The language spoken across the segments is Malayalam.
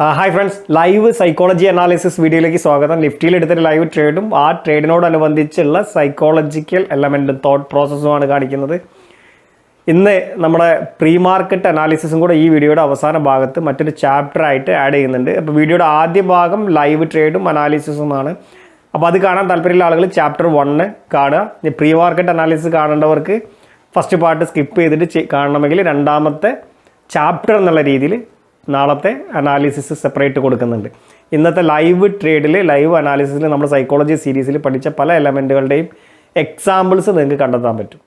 Hi friends live psychology analysis വീഡിയോയിലേക്ക് സ്വാഗതം. നിഫ്റ്റിയിൽ എടുത്തൊരു ലൈവ് ട്രേഡും ആ ട്രേഡിനോടനുബന്ധിച്ചുള്ള സൈക്കോളജിക്കൽ എലമെന്റും തോട്ട് പ്രോസസ്സുമാണ് കാണിക്കുന്നത്. ഇന്ന് നമ്മുടെ പ്രീ മാർക്കറ്റ് അനാലിസിസും കൂടെ ഈ വീഡിയോയുടെ അവസാന ഭാഗത്ത് മറ്റൊരു ചാപ്റ്റർ ആയിട്ട് ആഡ് ചെയ്യുന്നുണ്ട്. അപ്പോൾ വീഡിയോയുടെ ആദ്യ ഭാഗം ലൈവ് ട്രേഡും അനാലിസിസുമാണ് അപ്പോൾ അത് കാണാൻ താല്പര്യമുള്ള ആളുകൾ ചാപ്റ്റർ വണ്ണ് കാണുക. പ്രീ മാർക്കറ്റ് അനാലിസിസ് കാണേണ്ടവർക്ക് ഫസ്റ്റ് പാർട്ട് സ്കിപ്പ് ചെയ്തിട്ട് കാണണമെങ്കിൽ രണ്ടാമത്തെ ചാപ്റ്റർ എന്നുള്ള രീതിയിൽ നാളത്തെ അനാലിസിസ് സെപ്പറേറ്റ് കൊടുക്കുന്നുണ്ട്. ഇന്നത്തെ ലൈവ് ട്രേഡിൽ ലൈവ് അനാലിസിസിൽ നമ്മൾ സൈക്കോളജി സീരീസിൽ പഠിച്ച പല എലമെന്റുകളുടെയും എക്സാമ്പിൾസ് നിങ്ങൾക്ക് കണ്ടെത്താൻ പറ്റും.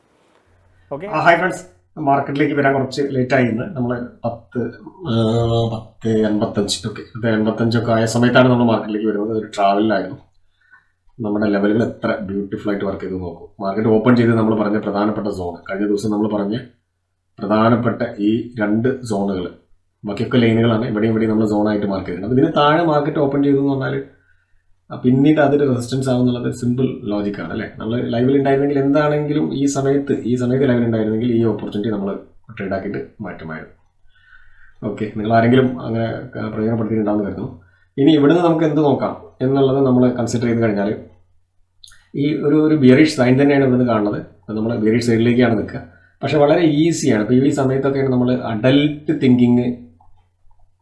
ഓക്കെ ഹായ് ഫ്രണ്ട്സ് മാർക്കറ്റിലേക്ക് വരാൻ കുറച്ച് ലേറ്റ് ആയി ഇന്ന്. നമ്മൾ പത്ത് പത്ത് എൺപത്തഞ്ച് ഓക്കെ പത്ത് എൺപത്തഞ്ചൊക്കെ ആയ സമയത്താണ് നമ്മൾ മാർക്കറ്റിലേക്ക് വരുന്നത്. ഒരു ട്രാവലിലായിരുന്നു നമ്മുടെ ലെവലുകൾ എത്ര ബ്യൂട്ടിഫുൾ ആയിട്ട് വർക്ക് ചെയ്ത് നോക്കും. മാർക്കറ്റ് ഓപ്പൺ ചെയ്ത് നമ്മൾ പറഞ്ഞ പ്രധാനപ്പെട്ട സോൺ കഴിഞ്ഞ ദിവസം നമ്മൾ പറഞ്ഞ പ്രധാനപ്പെട്ട ഈ രണ്ട് സോണുകൾ ബാക്കിയൊക്കെ ലൈനുകളാണ്. ഇവിടെയും ഇവിടെയും നമ്മൾ സോണായിട്ട് മാർക്ക് ചെയ്തിട്ടുണ്ട്. ഇതിന് താഴെ മാർക്കറ്റ് ഓപ്പൺ ചെയ്തു എന്ന് പറഞ്ഞാൽ പിന്നീട് അതൊരു റെസിസ്റ്റൻസ് ആവുന്നുള്ളത് സിമ്പിൾ ലോജിക്കാണ് അല്ലേ? നമ്മൾ ലൈവിൽ ഉണ്ടായിരുന്നെങ്കിൽ എന്താണെങ്കിലും ഈ സമയത്ത് ഈ സമയത്ത് ലൈവിൽ ഉണ്ടായിരുന്നെങ്കിൽ ഈ ഓപ്പർച്യൂണിറ്റി നമ്മൾ ട്രേഡ് ആക്കിയിട്ട് മാറ്റുമായിരുന്നു. ഓക്കെ നിങ്ങൾ ആരെങ്കിലും അങ്ങനെ പ്രയോജനപ്പെടുത്തിയിട്ടുണ്ടാവുമെന്ന് കരുതുന്നു. ഇനി ഇവിടുന്ന് നമുക്ക് എന്ത് നോക്കാം എന്നുള്ളത് നമ്മൾ കൺസിഡർ ചെയ്ത് കഴിഞ്ഞാൽ ഈ ഒരു ഒരു ബിയറിഷ് സൈൻ തന്നെയാണ് ഇവിടുന്ന് കാണുന്നത്. നമ്മൾ ബിയറിഷ് സൈഡിലേക്കാണ് നിൽക്കുക. പക്ഷേ വളരെ ഈസിയാണ് ഇപ്പോൾ ഈ സമയത്തൊക്കെയാണ് നമ്മൾ അഡൽട്ട് തിങ്കിങ്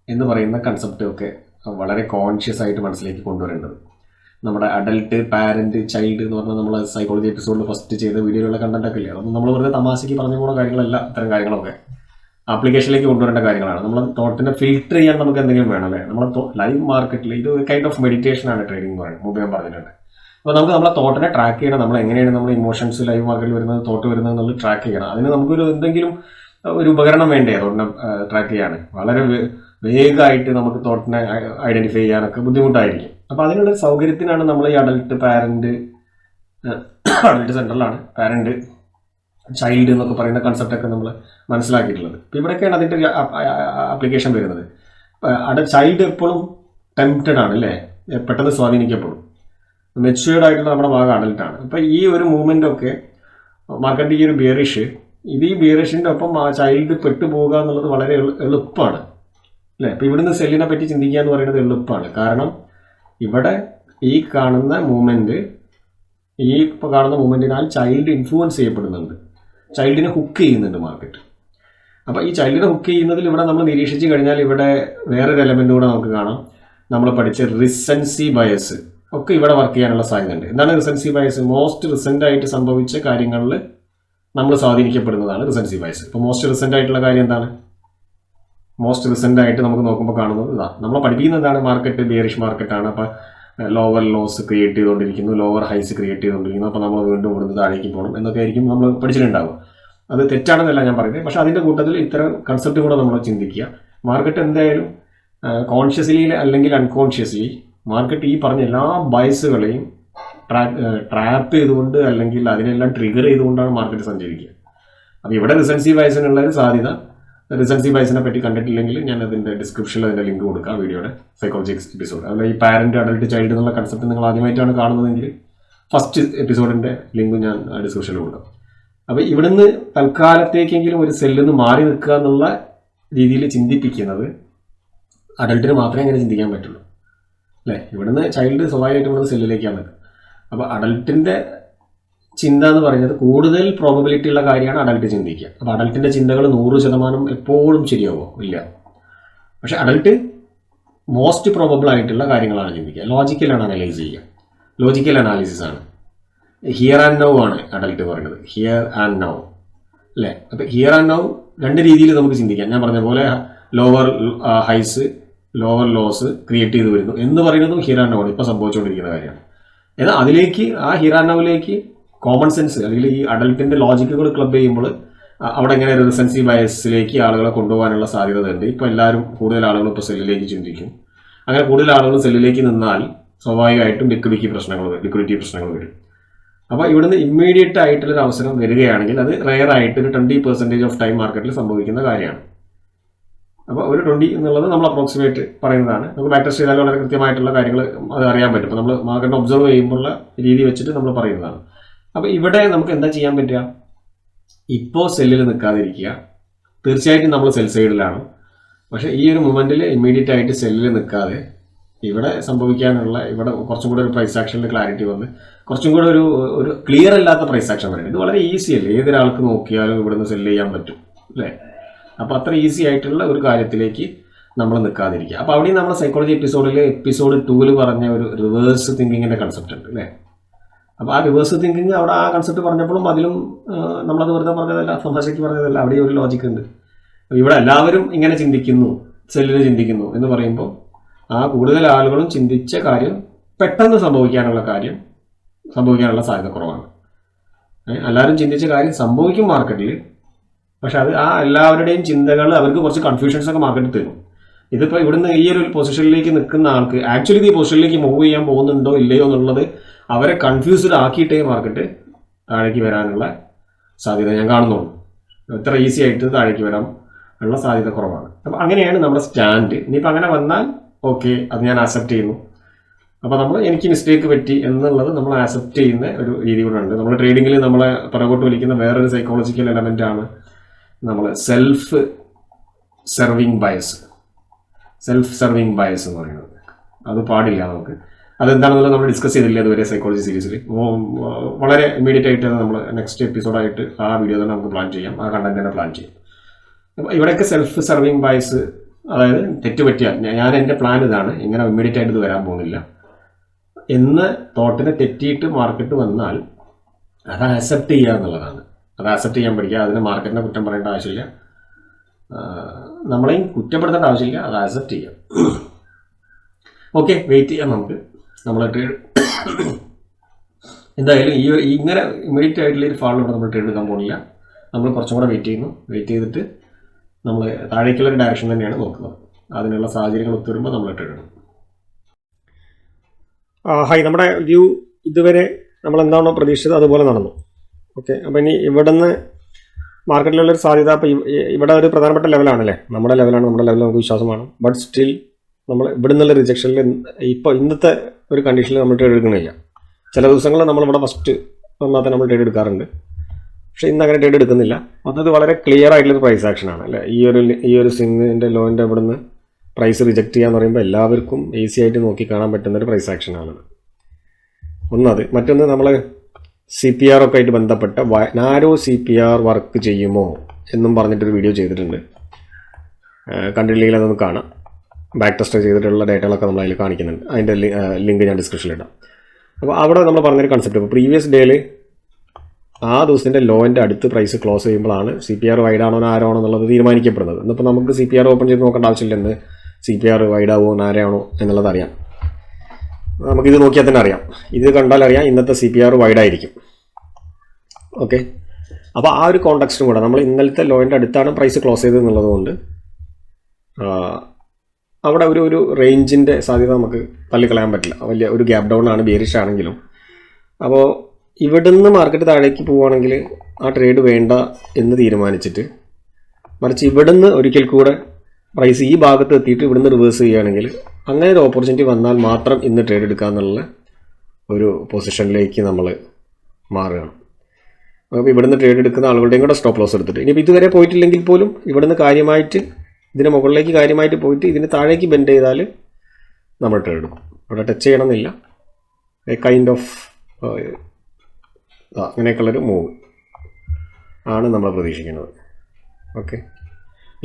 എന്ന് പറയുന്ന കൺസെപ്റ്റ് ഒക്കെ വളരെ കോൺഷ്യസ് ആയിട്ട് മനസ്സിലേക്ക് കൊണ്ടുവരേണ്ടത്. നമ്മുടെ അഡൽട്ട് പാരന്റ് ചൈൽഡ് എന്ന് പറഞ്ഞാൽ നമ്മൾ സൈക്കോളജി എപ്പിസോഡിൽ ഫസ്റ്റ് ചെയ്ത വീഡിയോയിലുള്ള കണ്ടന്റ് ഒക്കെ ഇല്ലേ? അതൊന്നും നമ്മൾ വെറുതെ തമാശയ്ക്ക് പറഞ്ഞു പോകുന്ന കാര്യങ്ങളല്ല ഇത്തരം കാര്യങ്ങളൊക്കെ. ആപ്ലിക്കേഷനിലേക്ക് കൊണ്ടുവരേണ്ട കാര്യങ്ങളാണ്. നമ്മൾ തോട്ടിനെ ഫിൽട്ടർ ചെയ്യാൻ നമുക്ക് എന്തെങ്കിലും വേണം അല്ലേ? നമ്മൾ ലൈവ് മാർക്കറ്റിൽ ഇത് കൈൻഡ് ഓഫ് മെഡിറ്റേഷൻ ആണ് ട്രേഡിംഗ് എന്ന് പറയുന്നത്. മുമ്പ് ഞാൻ പറഞ്ഞിട്ടുണ്ട്. അപ്പോൾ നമുക്ക് നമ്മളെ തോട്ടിനെ ട്രാക്ക് ചെയ്യണം. നമ്മൾ എങ്ങനെയാണ് നമ്മൾ ഇമോഷൻസ് ലൈവ് മാർക്കറ്റിൽ വരുന്നത് തോട്ട് വരുന്നത് എന്നുള്ളത് ട്രാക്ക് ചെയ്യണം. അതിന് നമുക്കൊരു എന്തെങ്കിലും ഒരു ഉപകരണം വേണ്ടേ? തോട്ടിനെ ട്രാക്ക് ചെയ്യാണ്. വളരെ വേഗമായിട്ട് നമുക്ക് തോട്ടിനെ ഐഡന്റിഫൈ ചെയ്യാനൊക്കെ ബുദ്ധിമുട്ടായിരിക്കും. അപ്പോൾ അതിനുള്ള സൗകര്യത്തിനാണ് നമ്മൾ ഈ അഡൽട്ട് പാരന്റ് അഡൽട്ട് സെന്ററിലാണ് പാരന്റ് ചൈൽഡ് എന്നൊക്കെ പറയുന്ന കൺസെപ്റ്റൊക്കെ നമ്മൾ മനസ്സിലാക്കിയിട്ടുള്ളത്. ഇപ്പം ഇവിടെയൊക്കെയാണ് അതിന്റെ ഒരു ആപ്ലിക്കേഷൻ വരുന്നത്. അട ചൈൽഡ് എപ്പോഴും ടെംപ്റ്റഡ് ആണ് അല്ലേ? പെട്ടെന്ന് സ്വാധീനിക്കപ്പെടും. മെച്യൂർഡ് ആയിട്ടുള്ള നമ്മുടെ ഭാഗം അഡൽട്ടാണ് അപ്പം ഈ ഒരു മൂവ്മെന്റൊക്കെ മാർക്കറ്റിന്റെ ഈ ഒരു ബിയറിഷ് ഇത് ഈ ബിയറിഷിന്റെ ഒപ്പം ആ ചൈൽഡ് പെട്ടുപോകുക എന്നുള്ളത് വളരെ എളു- എളുപ്പമാണ്. അല്ലേ? ഇപ്പം ഇവിടുന്ന് സെല്ലിനെ പറ്റി ചിന്തിക്കുക എന്ന് പറയുന്നത് എളുപ്പമാണ്. കാരണം ഇവിടെ ഈ കാണുന്ന മൂമെന്റ് ഈ ഇപ്പോൾ കാണുന്ന മൂമെന്റിനാൽ ചൈൽഡ് ഇൻഫ്ലുവൻസ് ചെയ്യപ്പെടുന്നുണ്ട്. ചൈൽഡിനെ ഹുക്ക് ചെയ്യുന്നുണ്ട് മാർക്കറ്റ് അപ്പോൾ ഈ ചൈൽഡിനെ ഹുക്ക് ചെയ്യുന്നതിൽ ഇവിടെ നമ്മൾ നിരീക്ഷിച്ച് കഴിഞ്ഞാൽ ഇവിടെ വേറൊരു എലമെന്റ് കൂടെ നമുക്ക് കാണാം. നമ്മൾ പഠിച്ച റിസൻസി ബയസ് ഒക്കെ ഇവിടെ വർക്ക് ചെയ്യാനുള്ള സാധ്യതയുണ്ട് എന്താണ് റിസൻസി ബയസ് മോസ്റ്റ് റിസന്റ് ആയിട്ട് സംഭവിച്ച കാര്യങ്ങളിൽ നമ്മൾ സ്വാധീനിക്കപ്പെടുന്നതാണ് റിസൻസി ബയസ് ഇപ്പോൾ മോസ്റ്റ് റിസന്റ് ആയിട്ടുള്ള കാര്യം എന്താണ്? മോസ്റ്റ് റിസെന്റ് ആയിട്ട് നമുക്ക് നോക്കുമ്പോൾ കാണുന്നത് ഇതാണ് നമ്മൾ പഠിപ്പിക്കുന്നത് എന്താണ് മാർക്കറ്റ് ബിയറിഷ് മാർക്കറ്റാണ് അപ്പോൾ ലോവർ ലോസ് ക്രിയേറ്റ് ചെയ്തുകൊണ്ടിരിക്കുന്നു ലോവർ ഹൈസ് ക്രിയേറ്റ് ചെയ്തുകൊണ്ടിരിക്കുന്നു. അപ്പോൾ നമ്മൾ വീണ്ടും ഇവിടുന്ന് താഴേക്ക് പോകണം എന്നൊക്കെ ആയിരിക്കും നമ്മൾ പഠിച്ചിട്ടുണ്ടാവുക. അത് തെറ്റാണെന്നല്ല ഞാൻ പറയുന്നത്. പക്ഷേ അതിന്റെ കൂട്ടത്തിൽ ഇത്തരം കൺസെപ്റ്റ് കൂടെ നമ്മൾ ചിന്തിക്കുക. മാർക്കറ്റ് എന്തായാലും കോൺഷ്യസ്ലി അല്ലെങ്കിൽ അൺകോൺഷ്യസ്ലി മാർക്കറ്റ് ഈ പറഞ്ഞ എല്ലാ ബൈസുകളെയും ട്രാപ്പ് ചെയ്തുകൊണ്ട് അല്ലെങ്കിൽ അതിനെല്ലാം ട്രിഗർ ചെയ്തുകൊണ്ടാണ് മാർക്കറ്റ് സഞ്ചരിക്കുക. അപ്പോൾ ഇവിടെ റിസൻസി ബയസിനുള്ള ഒരു സാധ്യത റിസൻസി ബയസിനെ പറ്റി കണ്ടിട്ടില്ലെങ്കിൽ ഞാൻ അതിന്റെ ഡിസ്ക്രിപ്ഷനിൽ അതിന്റെ ലിങ്ക് കൊടുക്കാം വീഡിയോയുടെ സൈക്കോളജി എപ്പിസോഡ് അതുപോലെ ഈ പാരന്റ് അഡൽട്ട് ചൈൽഡ് എന്നുള്ള കൺസെപ്റ്റ് നിങ്ങൾ ആദ്യമായിട്ടാണ് കാണുന്നതെങ്കിൽ ഫസ്റ്റ് എപ്പിസോഡിന്റെ ലിങ്ക് ഞാൻ ഡിസ്ക്രിപ്ഷനിൽ കൊടുക്കാം. അപ്പോൾ ഇവിടുന്ന് തൽക്കാലത്തേക്കെങ്കിലും ഒരു സെല്ലിൽ നിന്ന് മാറി നിൽക്കുക എന്നുള്ള രീതിയിൽ ചിന്തിപ്പിക്കുന്നത് അഡൽട്ടിന് മാത്രമേ അങ്ങനെ ചിന്തിക്കാൻ പറ്റുള്ളൂ. അല്ലേ? ഇവിടുന്ന് ചൈൽഡ് സ്വാഭാവികമായിട്ടും ഇവിടുന്ന് സെല്ലിലേക്കാണ് അപ്പോൾ അഡൽട്ടിന്റെ ചിന്ത എന്ന് പറയുന്നത് കൂടുതൽ പ്രോബബിലിറ്റി ഉള്ള കാര്യമാണ് അഡൽട്ട് ചിന്തിക്കുക. അപ്പോൾ അഡൽട്ടിന്റെ ചിന്തകൾ നൂറ് ശതമാനം എപ്പോഴും ശരിയാവോ? ഇല്ല. പക്ഷെ അഡൽട്ട് മോസ്റ്റ് പ്രോബബിൾ ആയിട്ടുള്ള കാര്യങ്ങളാണ് ചിന്തിക്കുക. ലോജിക്കലാണ് അനലൈസ് ചെയ്യുക. ലോജിക്കൽ അനാലിസിസ് ആണ്. ഹിയർ ആൻഡ് നൗ ആണ് അഡൽട്ട് പറയുന്നത്. ഹിയർ ആൻഡ് നൗ അല്ലേ? അപ്പോൾ ഹിയർ ആൻഡ് നൗ രണ്ട് രീതിയിൽ നമുക്ക് ചിന്തിക്കാം. ഞാൻ പറഞ്ഞ പോലെ lower highs lower lows create ചെയ്ത് വരുന്നു എന്ന് പറയുന്നതും ഹിയർ ആൻഡ് നൗ ആണ്. ഇപ്പോൾ സംഭവിച്ചുകൊണ്ടിരിക്കുന്ന കാര്യമാണ്. എന്നാൽ അതിലേക്ക് ആ ഹിയർ ആൻഡ് നൗവിലേക്ക് കോമൺ സെൻസ് അല്ലെങ്കിൽ ഈ അഡൽട്ടിന്റെ ലോജിക്കുകൾ ക്ലബ് ചെയ്യുമ്പോൾ അവിടെ എങ്ങനെ റിസൻസി ബയസിലേക്ക് ആളുകളെ കൊണ്ടുപോകാനുള്ള സാധ്യത ഉണ്ട് ഇപ്പോൾ എല്ലാവരും കൂടുതൽ ആളുകൾ ഇപ്പോൾ സെല്ലിലേക്ക് ചിന്തിക്കും. അങ്ങനെ കൂടുതൽ ആളുകൾ സെല്ലിലേക്ക് നിന്നാൽ സ്വാഭാവികമായിട്ടും ലിക്വിഡിറ്റി പ്രശ്നങ്ങൾ ലിക്വിഡിറ്റി പ്രശ്നങ്ങൾ വരും. അപ്പോൾ ഇവിടുന്ന് ഇമ്മീഡിയറ്റ് ആയിട്ടുള്ളൊരു അവസരം വരികയാണെങ്കിൽ അത് റെയർ ആയിട്ട് ഒരു ട്വന്റി പെർസെന്റേജ് ഓഫ് ടൈം മാർക്കറ്റിൽ സംഭവിക്കുന്ന കാര്യമാണ്. അപ്പോൾ ഒരു ട്വന്റി എന്നുള്ളത് നമ്മൾ അപ്രോക്സിമേറ്റ് പറയുന്നതാണ്. നമുക്ക് ബാറ്റർ ചെയ്താൽ വളരെ കൃത്യമായിട്ടുള്ള കാര്യങ്ങൾ അത് അറിയാൻ പറ്റും. നമ്മൾ മാർക്കറ്റ് ഒബ്സർവ് ചെയ്യുമ്പോഴുള്ള രീതി വെച്ചിട്ട് നമ്മൾ പറയുന്നതാണ്. അപ്പോൾ ഇവിടെ നമുക്ക് എന്താ ചെയ്യാൻ പറ്റുക? ഇപ്പോ സെല്ലിൽ നിൽക്കാതിരിക്കുക. തീർച്ചയായിട്ടും നമ്മൾ സെൽ സൈഡിലാണ് പക്ഷേ ഈ ഒരു മൊമെന്റിൽ ഇമ്മീഡിയറ്റ് ആയിട്ട് സെല്ലിൽ നിൽക്കാതെ ഇവിടെ സംഭവിക്കാനുള്ള ഇവിടെ കുറച്ചും കൂടെ ഒരു പ്രൈസ് ആക്ഷനിൽ ക്ലാരിറ്റി വന്ന് കുറച്ചും കൂടെ ഒരു ഒരു ക്ലിയർ അല്ലാത്ത പ്രൈസ് ആക്ഷൻ വരും ഇത് വളരെ ഈസി അല്ലേ? ഏതൊരാൾക്ക് നോക്കിയാലും ഇവിടുന്ന് സെല്ല് ചെയ്യാൻ പറ്റും അല്ലേ? അപ്പോൾ അത്ര ഈസി ആയിട്ടുള്ള ഒരു കാര്യത്തിലേക്ക് നമ്മൾ നിൽക്കാതിരിക്കുക. അപ്പോൾ അവിടെയും നമ്മൾ സൈക്കോളജി എപ്പിസോഡിൽ എപ്പിസോഡ് ടൂവിൽ പറഞ്ഞ ഒരു റിവേഴ്സ് തിങ്കിങ്ങിന്റെ കൺസെപ്റ്റ് ഉണ്ട് അല്ലേ? അപ്പോൾ ആ റിവേഴ്സ് തിങ്കിങ് അവിടെ ആ കൺസെപ്റ്റ് പറഞ്ഞപ്പോഴും അതിലും നമ്മളത് വെറുതെ പറഞ്ഞതല്ല സംഭാഷയ്ക്ക് പറഞ്ഞതല്ല. അവിടെ ഒരു ലോജിക് ഉണ്ട്. ഇവിടെ എല്ലാവരും ഇങ്ങനെ ചിന്തിക്കുന്നു സെല്ലിന് ചിന്തിക്കുന്നു എന്ന് പറയുമ്പോൾ ആ കൂടുതൽ ആളുകളും ചിന്തിച്ച കാര്യം പെട്ടെന്ന് സംഭവിക്കാനുള്ള കാര്യം സംഭവിക്കാനുള്ള സാധ്യത കുറവാണ്. എല്ലാവരും ചിന്തിച്ച കാര്യം സംഭവിക്കും മാർക്കറ്റിൽ പക്ഷെ അത് ആ എല്ലാവരുടെയും ചിന്തകൾ അവർക്ക് കുറച്ച് കൺഫ്യൂഷൻസ് ഒക്കെ മാർക്കറ്റിൽ തരും. ഇതിപ്പോൾ ഇവിടുന്ന് ഈ ഒരു പൊസിഷനിലേക്ക് നിൽക്കുന്ന ആൾക്ക് ആക്ച്വലി ഈ പൊസിഷനിലേക്ക് മൂവ് ചെയ്യാൻ പോകുന്നുണ്ടോ ഇല്ലയോ എന്നുള്ളത് അവരെ കൺഫ്യൂസ്ഡ് ആക്കിയിട്ടേ മാർക്കറ്റ് താഴേക്ക് വരാനുള്ള സാധ്യത ഞാൻ കാണുന്നുള്ളൂ. ഇത്ര ഈസി ആയിട്ട് താഴേക്ക് വരാം ഉള്ള സാധ്യത കുറവാണ്. അപ്പം അങ്ങനെയാണ് നമ്മുടെ സ്റ്റാൻഡ് ഇനിയിപ്പോൾ അങ്ങനെ വന്നാൽ ഓക്കെ അത് ഞാൻ അക്സെപ്റ്റ് ചെയ്യുന്നു. അപ്പോൾ നമ്മൾ എനിക്ക് മിസ്റ്റേക്ക് പറ്റി എന്നുള്ളത് നമ്മൾ ആക്സെപ്റ്റ് ചെയ്യുന്ന ഒരു രീതി കൂടെ ഉണ്ട്. നമ്മൾ ട്രേഡിങ്ങിൽ നമ്മളെ പുറകോട്ട് വലിക്കുന്ന വേറൊരു സൈക്കോളജിക്കൽ എലമെന്റ് ആണ് നമ്മൾ self serving bias self serving bias എന്ന് പറയുന്നത്. അത് പാടില്ല നമുക്ക്. അതെന്താണെന്നുള്ളത് നമ്മൾ ഡിസ്കസ് ചെയ്തില്ല ഇതുവരെ സൈക്കോളജി സീരീസിൽ വളരെ ഇമ്മീഡിയറ്റ് ആയിട്ട് നമ്മൾ നെക്സ്റ്റ് എപ്പിസോഡായിട്ട് ആ വീഡിയോ തന്നെ നമുക്ക് പ്ലാൻ ചെയ്യാം. ആ കണ്ടന്റ് തന്നെ പ്ലാൻ ചെയ്യാം. അപ്പോൾ ഇവിടെയൊക്കെ സെൽഫ് സെർവിങ് ബയസ് അതായത് തെറ്റ് പറ്റിയാൽ ഞാൻ എന്റെ പ്ലാൻ ഇതാണ് ഇങ്ങനെ ഇമ്മീഡിയറ്റ് ആയിട്ട് ഇത് വരാൻ പോകുന്നില്ല. എന്ന് തോട്ടിനെ തെറ്റിയിട്ട് മാർക്കറ്റ് വന്നാൽ അത് അക്സെപ്റ്റ് ചെയ്യുക എന്നുള്ളതാണ്. അത് അക്സെപ്റ്റ് ചെയ്യാൻ പഠിക്കുക അതിന് മാർക്കറ്റിനെ കുറ്റം പറയേണ്ട ആവശ്യമില്ല. നമ്മളെയും കുറ്റപ്പെടുത്തേണ്ട ആവശ്യമില്ല അത് അക്സെപ്റ്റ് ചെയ്യാം. ഓക്കെ വെയിറ്റ് ചെയ്യാം നമുക്ക്. നമ്മൾ ട്രേഡ് എന്തായാലും ഈ ഇങ്ങനെ ഇമ്മീഡിയറ്റ് ആയിട്ടുള്ള ഒരു ഫാളിലൂടെ നമ്മൾ ട്രേഡ് എടുക്കാൻ പോകുന്നില്ല നമ്മൾ കുറച്ചും കൂടെ വെയിറ്റ് ചെയ്യുന്നു. വെയിറ്റ് ചെയ്തിട്ട് നമ്മൾ താഴേക്കുള്ള ഡയറക്ഷൻ തന്നെയാണ് നോക്കുന്നത്. അതിനുള്ള സാഹചര്യങ്ങൾ ഒത്തുവരുമ്പോൾ നമ്മൾ ട്രേഡ് എടുക്കും ഹായ് നമ്മുടെ വ്യൂ ഇതുവരെ നമ്മൾ എന്താണോ പ്രതീക്ഷിച്ചത് അതുപോലെ നടന്നു. ഓക്കെ അപ്പോൾ ഇനി ഇവിടുന്ന് മാർക്കറ്റിലുള്ളൊരു സാധ്യത അപ്പോൾ ഇവിടെ ഒരു പ്രധാനപ്പെട്ട ലെവലാണല്ലേ നമ്മുടെ ലെവലാണ് നമ്മുടെ ലെവൽ നമുക്ക് വിശ്വാസമാണ്. ബട്ട് സ്റ്റിൽ നമ്മൾ ഇവിടെ നിന്നുള്ള റിജക്ഷനിൽ ഇപ്പോൾ ഇന്നത്തെ ഒരു കണ്ടീഷനിൽ നമ്മൾ ട്രേഡ് എടുക്കുന്നില്ല ചില നമ്മൾ ഇവിടെ ഫസ്റ്റ് വന്നാൽ നമ്മൾ ട്രേഡ് എടുക്കാറുണ്ട്. പക്ഷേ ഇന്ന് അങ്ങനെ ട്രേഡ് എടുക്കുന്നില്ല. അത് വളരെ ക്ലിയർ ആയിട്ടുള്ളൊരു പ്രൈസ് ആക്ഷനാണ് അല്ലേ? ഈ ഒരു ഈ ഒരു സിങ്ങിന്റെ ലോന്റെ നിന്ന് പ്രൈസ് റിജക്റ്റ് ചെയ്യാന്ന് പറയുമ്പോൾ എല്ലാവർക്കും ഈസി ആയിട്ട് നോക്കി കാണാൻ പറ്റുന്ന ഒരു പ്രൈസ് ആക്ഷനാണ് ഒന്നത്. മറ്റൊന്ന് നമ്മൾ സി പി ആർ ഒക്കെ ആയിട്ട് ബന്ധപ്പെട്ട narrow C P R work ചെയ്യുമോ എന്നും പറഞ്ഞിട്ടൊരു വീഡിയോ ചെയ്തിട്ടുണ്ട്. കണ്ടില്ലെങ്കിൽ അതൊന്ന് കാണാം. ബാക്ക് ടെസ്റ്റ് ചെയ്തിട്ടുള്ള ഡേറ്റകളൊക്കെ നമ്മൾ അതിൽ കാണിക്കുന്നുണ്ട്. അതിന്റെ ലിങ്ക് ഞാൻ ഡിസ്ക്രിപ്ഷനിൽ ഇടാം. അപ്പോൾ അവിടെ നമ്മൾ പറഞ്ഞൊരു കൺസെപ്റ്റ് ഇപ്പോൾ പ്രീവിയസ് ഡേയിൽ ആ ദിവസത്തിന്റെ ലോന്റെ അടുത്ത് പ്രൈസ് ക്ലോസ് ചെയ്യുമ്പോഴാണ് സി പി ആർ വൈഡ് ആണോ ആരാണോ എന്നുള്ളത് തീരുമാനിക്കപ്പെടുന്നത്. ഇന്നിപ്പോൾ നമുക്ക് സി പി ആർ ഓപ്പൺ ചെയ്ത് നോക്കേണ്ട ആവശ്യമില്ല. എന്ന് സി പി ആർ വൈഡ് ആവോ ആരാണോ എന്നുള്ളത് അറിയാം. നമുക്കിത് നോക്കിയാൽ തന്നെ അറിയാം. ഇത് കണ്ടാൽ അറിയാം ഇന്നത്തെ സി പി ആർ വൈഡായിരിക്കും ഓക്കെ? അപ്പോൾ ആ ഒരു കോണ്ടാക്സ്റ്റും കൂടെ നമ്മൾ ഇന്നലത്തെ ലോയിന്റെ അടുത്താണ് പ്രൈസ് ക്ലോസ് ചെയ്തത് എന്നുള്ളത് കൊണ്ട് ആ, അവിടെ ഒരു ഒരു റേഞ്ചിന്റെ സാധ്യത നമുക്ക് തള്ളിക്കളയാൻ പറ്റില്ല. വലിയ ഒരു ഗ്യാപ് ഡൗൺ ആണ് ബിയറിഷ് ആണെങ്കിലും. അപ്പോൾ ഇവിടുന്ന് മാർക്കറ്റ് താഴേക്ക് പോവുകയാണെങ്കിൽ ആ ട്രേഡ് വേണ്ട എന്ന് തീരുമാനിച്ചിട്ട് മറിച്ച് ഇവിടുന്ന് ഒരിക്കൽ കൂടെ പ്രൈസ് ഈ ഭാഗത്ത് എത്തിയിട്ട് ഇവിടുന്ന് റിവേഴ്സ് ചെയ്യുകയാണെങ്കിൽ അങ്ങനെ ഒരു ഓപ്പർച്യൂണിറ്റി വന്നാൽ മാത്രം ഇന്ന് ട്രേഡ് എടുക്കാന്നുള്ള ഒരു പൊസിഷനിലേക്ക് നമ്മൾ മാറുകയാണ്. അപ്പോൾ ഇവിടുന്ന് ട്രേഡ് എടുക്കുന്ന ആളുകളുടെയും കൂടെ സ്റ്റോപ്പ് ലോസ് എടുത്തിട്ട്. ഇനിയിപ്പോൾ ഇതുവരെ പോയിട്ടില്ലെങ്കിൽ പോലും ഇവിടുന്ന് കാര്യമായിട്ട് ഇതിന് മുകളിലേക്ക് കാര്യമായിട്ട് പോയിട്ട് ഇതിന് താഴേക്ക് ബെൻഡ് ചെയ്താൽ നമ്മൾ ട്രേഡ് എടുക്കും. ഇവിടെ ടച്ച് ചെയ്യണമെന്നില്ല. എ കൈൻഡ് ഓഫ് അങ്ങനെയൊക്കെയുള്ളൊരു മൂവ് ആണ് നമ്മൾ പ്രതീക്ഷിക്കുന്നത്. ഓക്കെ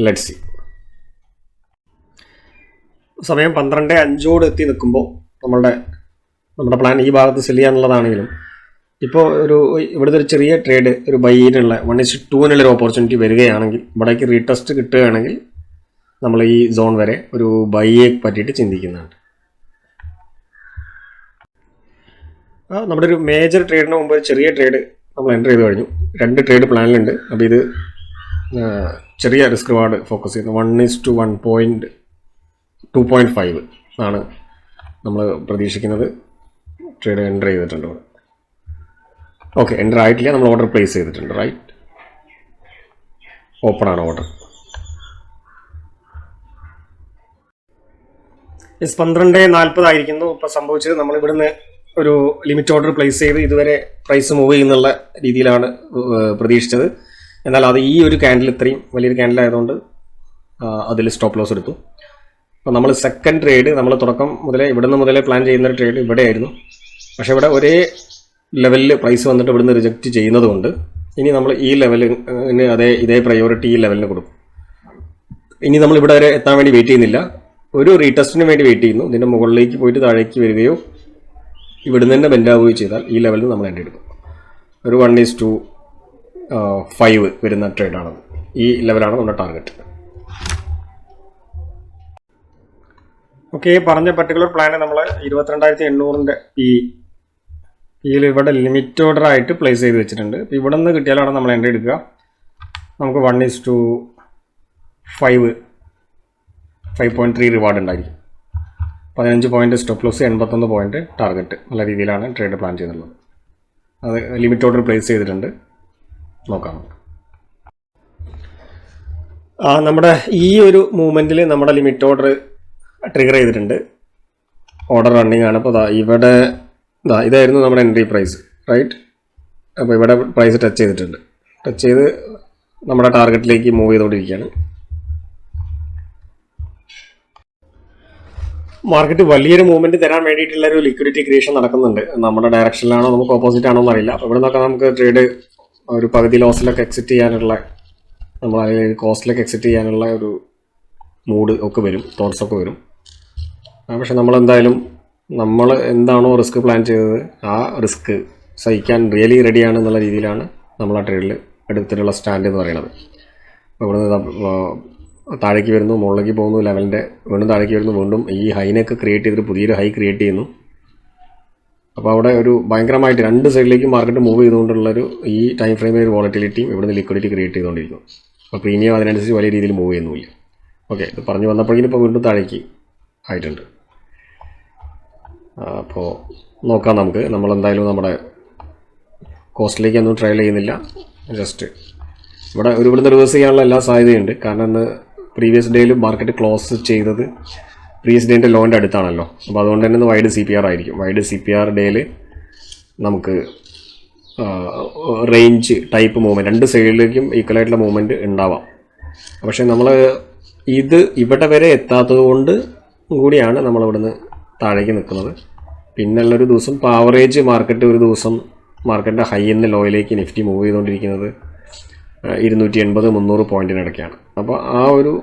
ലെറ്റ് സി സമയം പന്ത്രണ്ട് അഞ്ചോട് എത്തി നിൽക്കുമ്പോൾ നമ്മളുടെ നമ്മുടെ പ്ലാൻ ഈ ഭാഗത്ത് സെൽ ചെയ്യാന്നുള്ളതാണെങ്കിലും ഇപ്പോൾ ഒരു ഇവിടുത്തെ ഒരു ചെറിയ ട്രേഡ് ഒരു ബൈനുള്ള വൺ ഇസ് ടൂവിനുള്ള ഒരു ഓപ്പർച്യൂണിറ്റി വരികയാണെങ്കിൽ ഇവിടേക്ക് റീടെസ്റ്റ് കിട്ടുകയാണെങ്കിൽ നമ്മൾ ഈ സോൺ വരെ ഒരു ബൈയെ പറ്റിയിട്ട് ചിന്തിക്കുന്നുണ്ട്. നമ്മുടെ ഒരു മേജർ ട്രേഡിന് മുമ്പ് ചെറിയ ട്രേഡ് നമ്മൾ എന്റർ ചെയ്ത് കഴിഞ്ഞു. രണ്ട് ട്രേഡ് പ്ലാനിലുണ്ട് അപ്പോൾ ഇത് ചെറിയ റിസ്ക് റിവാർഡ് ഫോക്കസ് ചെയ്യുന്നത് one is to one point two point five ആണ് നമ്മൾ പ്രതീക്ഷിക്കുന്നത്. ട്രേഡ് എന്റർ ചെയ്തിട്ടുണ്ട് ഇവിടെ. ഓക്കെ എന്റർ ആയിട്ടില്ല. നമ്മൾ ഓർഡർ പ്ലേസ് ചെയ്തിട്ടുണ്ട് റൈറ്റ് ഓപ്പൺ ആണ് ഓർഡർ എസ് പന്ത്രണ്ട് നാൽപ്പതായിരിക്കുന്നു ഇപ്പോൾ സംഭവിച്ചത് നമ്മൾ ഇവിടുന്ന് ഒരു ലിമിറ്റ് ഓർഡർ പ്ലേസ് ചെയ്ത് ഇതുവരെ പ്രൈസ് മൂവ് ചെയ്യുന്നുള്ള രീതിയിലാണ് പ്രതീക്ഷിച്ചത്. എന്നാൽ അത് ഈ ഒരു ക്യാൻഡിൽ ഇത്രയും വലിയൊരു ക്യാൻഡിൽ ആയതുകൊണ്ട് അതിൽ സ്റ്റോപ്പ് ലോസ് എടുത്തു. അപ്പോൾ നമ്മൾ സെക്കൻഡ് ട്രേഡ് നമ്മൾ തുടക്കം മുതലേ ഇവിടുന്ന് മുതലേ പ്ലാൻ ചെയ്യുന്ന ട്രേഡ് ട്രേഡ് ഇവിടെയായിരുന്നു. പക്ഷേ ഇവിടെ ഒരേ ലെവലിൽ പ്രൈസ് വന്നിട്ട് ഇവിടുന്ന് റിജക്റ്റ് ചെയ്യുന്നതുകൊണ്ട് ഇനി നമ്മൾ ഈ ലെവലിന് അതേ ഇതേ പ്രയോറിറ്റി ഈ ലെവലിന് കൊടുക്കും. ഇനി നമ്മൾ ഇവിടെ വരെ എത്താൻ വേണ്ടി വെയിറ്റ് ചെയ്യുന്നില്ല. ഒരു റീടെസ്റ്റിന് വേണ്ടി വെയിറ്റ് ചെയ്യുന്നു. ഇതിന്റെ മുകളിലേക്ക് പോയിട്ട് താഴേക്ക് വരികയോ ഇവിടുന്ന് തന്നെ ബെൻഡാവുകയോ ചെയ്താൽ ഈ ലെവലിൽ നമ്മൾ എന്റെ എടുക്കും ഒരു വൺ ഈസ് ടു ഫൈവ് വരുന്ന ട്രേഡാണ് ഈ ലെവലാണ് നമ്മുടെ ടാർഗറ്റ് ഓക്കെ പറഞ്ഞ പർട്ടിക്കുലർ പ്ലാന് നമ്മൾ ഇരുപത്തിരണ്ടായിരത്തി എണ്ണൂറിന്റെ ഈ ഈ ഇവിടെ ലിമിറ്റ് ഓർഡർ ആയിട്ട് പ്ലേസ് ചെയ്ത് വെച്ചിട്ടുണ്ട്. ഇവിടെ നിന്ന് കിട്ടിയാലാണ് നമ്മൾ എന്റെ എടുക്കുക നമുക്ക് one is to five five point three reward ഉണ്ടായിരിക്കും. പതിനഞ്ച് പോയിന്റ് സ്റ്റോപ്പ് ലോസ് എൺപത്തൊന്ന് പോയിന്റ് ടാർഗറ്റ് നല്ല രീതിയിലാണ് ട്രേഡ് പ്ലാൻ ചെയ്തിട്ടുള്ളത്. അത് ലിമിറ്റ് ഓർഡർ പ്ലേസ് ചെയ്തിട്ടുണ്ട്. നോക്കാം നമ്മുടെ ഈ ഒരു മൂവ്മെന്റിൽ നമ്മുടെ ലിമിറ്റ് ഓർഡർ ട്രിഗർ ചെയ്തിട്ടുണ്ട്. ഓർഡർ റണ്ണിങ് ആണ്. അപ്പോൾ ദാ ഇവിടെ ദാ ഇതായിരുന്നു നമ്മുടെ എൻട്രി പ്രൈസ് റൈറ്റ് അപ്പോൾ ഇവിടെ പ്രൈസ് ടച്ച് ചെയ്തിട്ടുണ്ട്. ടച്ച് ചെയ്ത് നമ്മുടെ ടാർഗറ്റിലേക്ക് മൂവ് ചെയ്തുകൊണ്ടിരിക്കുകയാണ് മാർക്കറ്റ് വലിയൊരു മൂവ്മെന്റ് തരാൻ വേണ്ടിയിട്ടുള്ള ഒരു ലിക്വിഡിറ്റി ക്രിയേഷൻ നടക്കുന്നുണ്ട്. നമ്മുടെ ഡയറക്ഷനിലാണോ നമുക്ക് ഓപ്പോസിറ്റ് ആണോ എന്നറിയില്ല. അപ്പോൾ ഇവിടെ നിന്നൊക്കെ നമുക്ക് ട്രേഡ് ഒരു പകുതി ലോസിലൊക്കെ എക്സിറ്റ് ചെയ്യാനുള്ള നമ്മൾ കോസ്റ്റിലൊക്കെ എക്സിറ്റ് ചെയ്യാനുള്ള ഒരു മൂഡ് ഒക്കെ വരും തോട്ട്സ് ഒക്കെ വരും. പക്ഷെ നമ്മൾ എന്തായാലും നമ്മൾ എന്താണോ റിസ്ക് പ്ലാൻ ചെയ്തത് ആ റിസ്ക് സഹിക്കാൻ റിയലി റെഡിയാണ് എന്നുള്ള രീതിയിലാണ് നമ്മൾ ആ ട്രേഡിൽ എടുത്തിട്ടുള്ള സ്റ്റാൻഡ് എന്ന് പറയുന്നത്. അപ്പോൾ ഇവിടെ നിന്ന് താഴേക്ക് വരുന്നു മുകളിലേക്ക് പോകുന്നു ലെവലിന്റെ വീണ്ടും താഴേക്ക് വരുന്നു വീണ്ടും ഈ ഹൈനൊക്കെ ക്രിയേറ്റ് ചെയ്തിട്ട് പുതിയൊരു ഹൈ ക്രിയേറ്റ് ചെയ്യുന്നു. അപ്പോൾ അവിടെ ഒരു ഭയങ്കരമായിട്ട് രണ്ട് സൈഡിലേക്കും മാർക്കറ്റ് മൂവ് ചെയ്തുകൊണ്ടുള്ളൊരു ഈ ടൈം ഫ്രെയിമിൽ ഒരു വോളറ്റിലിറ്റിയും ഇവിടുന്ന് ലിക്വിഡിറ്റി ക്രിയേറ്റ് ചെയ്തുകൊണ്ടിരിക്കുന്നു. അപ്പോൾ പ്രീമിയം അതിനനുസരിച്ച് വലിയ രീതിയിൽ മൂവ് ചെയ്യുന്നുമില്ല. ഓക്കെ ഇത് പറഞ്ഞു വന്നപ്പോഴേക്കും ഇപ്പോൾ വീണ്ടും താഴേക്ക് ആയിട്ടുണ്ട്. അപ്പോൾ നോക്കാം നമുക്ക്. നമ്മളെന്തായാലും നമ്മുടെ കോസ്റ്റിലേക്ക് ഒന്നും ട്രയൽ ചെയ്യുന്നില്ല. ജസ്റ്റ് ഇവിടെ ഒരു ഇവിടുന്ന് റിവേഴ്സ് ചെയ്യാനുള്ള എല്ലാ സാധ്യതയുണ്ട്. കാരണം ഇന്ന് പ്രീവിയസ് ഡേയിൽ മാർക്കറ്റ് ക്ലോസ് ചെയ്തത് പ്രീവിയസ് ഡേന്റെ ലോന്റെ അടുത്താണല്ലോ. അപ്പോൾ അതുകൊണ്ട് തന്നെ വൈഡ് സി പി ആർ ആയിരിക്കും. വൈഡ് സി പി ആർ ഡേയിൽ നമുക്ക് റേഞ്ച് ടൈപ്പ് മൂവ്മെന്റ് രണ്ട് സൈഡിലേക്കും ഈക്വലായിട്ടുള്ള മൂവ്മെന്റ് ഉണ്ടാവാം. പക്ഷേ നമ്മൾ ഇത് ഇവിടെ വരെ എത്താത്തത് കൊണ്ട് കൂടിയാണ് നമ്മൾ ഇവിടുന്ന് താഴേക്ക് നിൽക്കുന്നത്. പിന്നുള്ളൊരു ദിവസം ഇപ്പോൾ ആവറേജ് മാർക്കറ്റ് ഒരു ദിവസം മാർക്കറ്റിന്റെ ഹൈ എന്ന ലോയിലേക്ക് നിഫ്റ്റി മൂവ് ചെയ്തുകൊണ്ടിരിക്കുന്നത് ഇരുന്നൂറ്റി എൺപത് മുന്നൂറ് പോയിന്റിനിടയ്ക്കാണ് അപ്പോൾ ആ ഒരു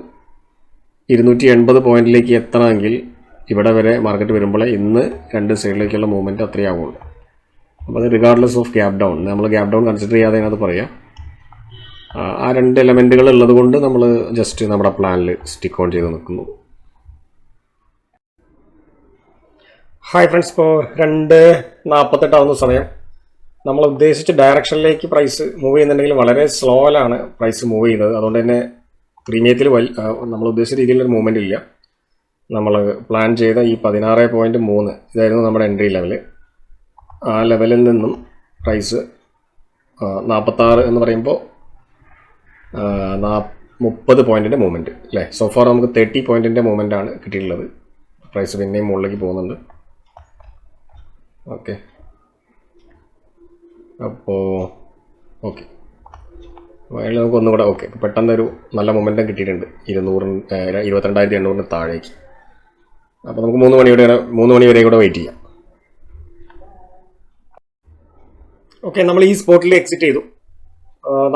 ഇരുന്നൂറ്റി എൺപത് പോയിന്റിലേക്ക് എത്തണമെങ്കിൽ ഇവിടെ വരെ മാർക്കറ്റ് വരുമ്പോൾ ഇന്ന് രണ്ട് സൈഡിലേക്കുള്ള മൂവ്മെന്റ് അത്രയും ആവുള്ളൂ. അപ്പോൾ അത് റിഗാർഡ്ലെസ് ഓഫ് ഗ്യാപ് ഡൗൺ നമ്മൾ ഗ്യാപ് ഡൗൺ കൺസിഡർ ചെയ്യാതെ അതിനകത്ത് പറയാം. ആ, രണ്ട് എലമെന്റുകൾ ഉള്ളത് കൊണ്ട് നമ്മൾ ജസ്റ്റ് നമ്മുടെ പ്ലാനിൽ സ്റ്റിക്ക് ഓൺ ചെയ്ത് നിൽക്കുന്നു. ഹായ് ഫ്രണ്ട്സ് ഇപ്പോൾ രണ്ട് നാൽപ്പത്തെട്ടാവുന്ന സമയം. നമ്മൾ ഉദ്ദേശിച്ച ഡയറക്ഷനിലേക്ക് പ്രൈസ് മൂവ് ചെയ്യുന്നുണ്ടെങ്കിൽ വളരെ സ്ലോയിലാണ് പ്രൈസ് മൂവ് ചെയ്യുന്നത്. അതുകൊണ്ട് തന്നെ പ്രീമിയത്തിൽ വൽ നമ്മൾ ഉദ്ദേശിച്ച രീതിയിലൊരു മൂവ്മെന്റ് ഇല്ല. നമ്മൾ പ്ലാൻ ചെയ്ത ഈ പതിനാറ് പോയിന്റ് മൂന്ന് ഇതായിരുന്നു നമ്മുടെ എൻട്രി ലെവൽ ആ ലെവലിൽ നിന്നും പ്രൈസ് നാൽപ്പത്താറ് എന്ന് പറയുമ്പോൾ മുപ്പത് പോയിന്റിന്റെ മൂവ്മെന്റ് അല്ലേ സോഫാർ നമുക്ക് തേർട്ടി പോയിന്റിന്റെ മൂവ്മെന്റ് ആണ് കിട്ടിയിട്ടുള്ളത്. പ്രൈസ് പിന്നെയും മുകളിലേക്ക് പോകുന്നുണ്ട്. ഓക്കെ അപ്പോൾ ഓക്കെ അതിൽ നമുക്ക് ഒന്നും കൂടെ ഓക്കെ. പെട്ടെന്നൊരു നല്ല മൊമെന്റം കിട്ടിയിട്ടുണ്ട്. ഇരുന്നൂറിന് ഏഹ്, ഇരുപത്തിരണ്ടായിരത്തി എണ്ണൂറിന് താഴേക്ക്. അപ്പോൾ നമുക്ക് മൂന്ന് മണി വരെ മൂന്ന് മണി വരെ കൂടെ വെയിറ്റ് ചെയ്യാം. ഓക്കെ നമ്മൾ ഈ സ്പോട്ടിൽ എക്സിറ്റ് ചെയ്തു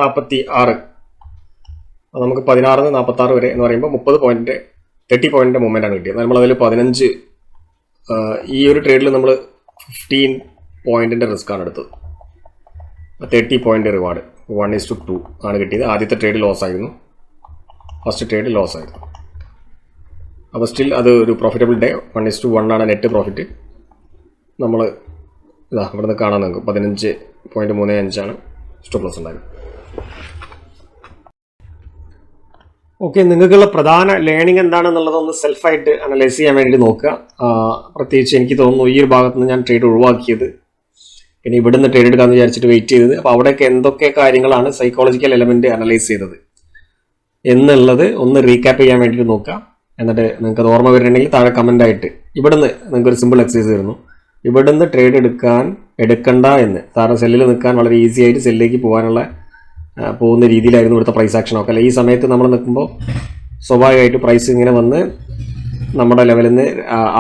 നാൽപ്പത്തി ആറ് നമുക്ക് പതിനാറ് നാൽപ്പത്തി ആറ് വരെ എന്ന് പറയുമ്പോൾ മുപ്പത് പോയിന്റ് തേർട്ടി പോയിന്റിന്റെ മൂവ്മെന്റ് ആണ് കിട്ടിയത്. നമ്മളതിൽ പതിനഞ്ച് ഈ ഒരു ട്രേഡിൽ നമ്മൾ ഫിഫ്റ്റീൻ പോയിന്റിന്റെ റിസ്ക് ആണ് എടുത്തത്. Thirty point reward one is to two ആണ് കിട്ടിയത്. ആദ്യത്തെ ട്രേഡ് ലോസ് ആയിരുന്നു. ഫസ്റ്റ് ട്രേഡ് ലോസ് ആയിരുന്നു. അപ്പോൾ സ്റ്റിൽ അത് ഒരു profitable day one is to one ആണ് നെറ്റ് പ്രോഫിറ്റ് നമ്മൾ ഇതാ ഇവിടുന്ന് കാണാൻ നിങ്ങൾക്ക് പതിനഞ്ച് പോയിന്റ് മൂന്ന് അഞ്ചാണ് സ്റ്റോപ്പ് ലോസ് ഉണ്ടായത്. ഓക്കെ നിങ്ങൾക്കുള്ള പ്രധാന ലേണിംഗ് എന്താണെന്നുള്ളതൊന്ന് സെൽഫായിട്ട് അനലൈസ് ചെയ്യാൻ വേണ്ടി നോക്കുക. പ്രത്യേകിച്ച് എനിക്ക് തോന്നുന്നു ഈ ഒരു ഭാഗത്ത് നിന്ന് ഞാൻ ട്രേഡ് ഒഴിവാക്കിയത് പിന്നെ ഇവിടുന്ന് ട്രേഡ് എടുക്കാമെന്ന് വിചാരിച്ചിട്ട് വെയിറ്റ് ചെയ്തത്. അപ്പോൾ അവിടെയൊക്കെ എന്തൊക്കെ കാര്യങ്ങളാണ് സൈക്കോളജിക്കൽ എലമെന്റ് അനലൈസ് ചെയ്തത്? എന്നുള്ളത് ഒന്ന് റീക്യാപ്പ് ചെയ്യാൻ വേണ്ടിയിട്ട് നോക്കാം. എന്നിട്ട് നിങ്ങൾക്ക് അത് ഓർമ്മ വരുന്നുണ്ടെങ്കിൽ താഴെ കമന്റ് ആയിട്ട്. ഇവിടുന്ന് നിങ്ങൾക്ക് ഒരു സിമ്പിൾ എക്സസൈസ് തരുന്നു. ഇവിടുന്ന് ട്രേഡ് എടുക്കാൻ എടുക്കണ്ട എന്ന്. സാറിന് സെല്ലിൽ നിൽക്കാൻ വളരെ ഈസി ആയിട്ട് സെല്ലിലേക്ക് പോകാനുള്ള പോകുന്ന രീതിയിലായിരുന്നു ഇവിടുത്തെ പ്രൈസ് ആക്ഷൻ ഒക്കെ. അല്ല ഈ സമയത്ത് നമ്മൾ നിൽക്കുമ്പോൾ സ്വാഭാവികമായിട്ട് പ്രൈസ് ഇങ്ങനെ വന്ന് നമ്മുടെ ലെവലിൽ നിന്ന്